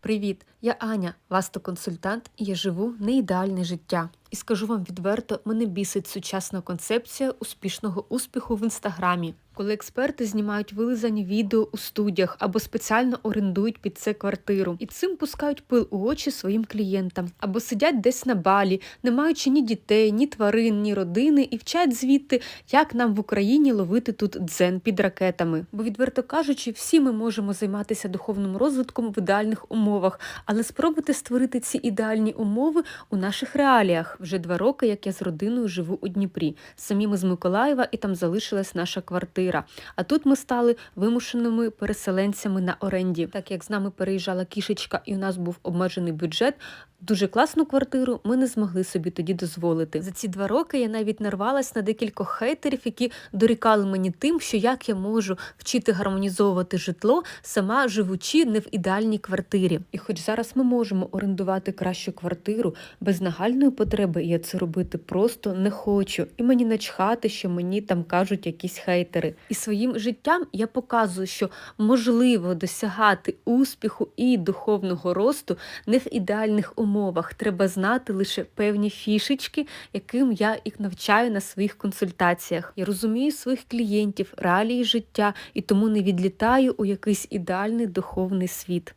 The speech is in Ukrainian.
Привіт, я Аня, вастоконсультант, і я живу не ідеальне життя. І скажу вам відверто, мене бісить сучасна концепція успішного успіху в інстаграмі, коли експерти знімають вилизані відео у студіях або спеціально орендують під це квартиру, і цим пускають пил у очі своїм клієнтам, або сидять десь на балі, не маючи ні дітей, ні тварин, ні родини, і вчать звідти, як нам в Україні ловити тут дзен під ракетами. Бо, відверто кажучи, всі ми можемо займатися духовним розвитком в ідеальних умовах, але спробуйте створити ці ідеальні умови у наших реаліях. Вже два роки, як я з родиною живу у Дніпрі. Самі ми з Миколаєва, і там залишилась наша квартира. А тут ми стали вимушеними переселенцями на оренді. Так як з нами переїжджала кішечка, і у нас був обмежений бюджет. Дуже класну квартиру ми не змогли собі тоді дозволити. За ці два роки я навіть нарвалась на декількох хейтерів, які дорікали мені тим, що як я можу вчити гармонізовувати житло, сама живучи не в ідеальній квартирі. І хоч зараз ми можемо орендувати кращу квартиру без нагальної потреби, я це робити просто не хочу. І мені начхати, що мені там кажуть якісь хейтери. І своїм життям я показую, що можливо досягати успіху і духовного росту не в ідеальних умовах. Треба знати лише певні фішечки, яким я їх навчаю на своїх консультаціях. Я розумію своїх клієнтів, реалії життя і тому не відлітаю у якийсь ідеальний духовний світ.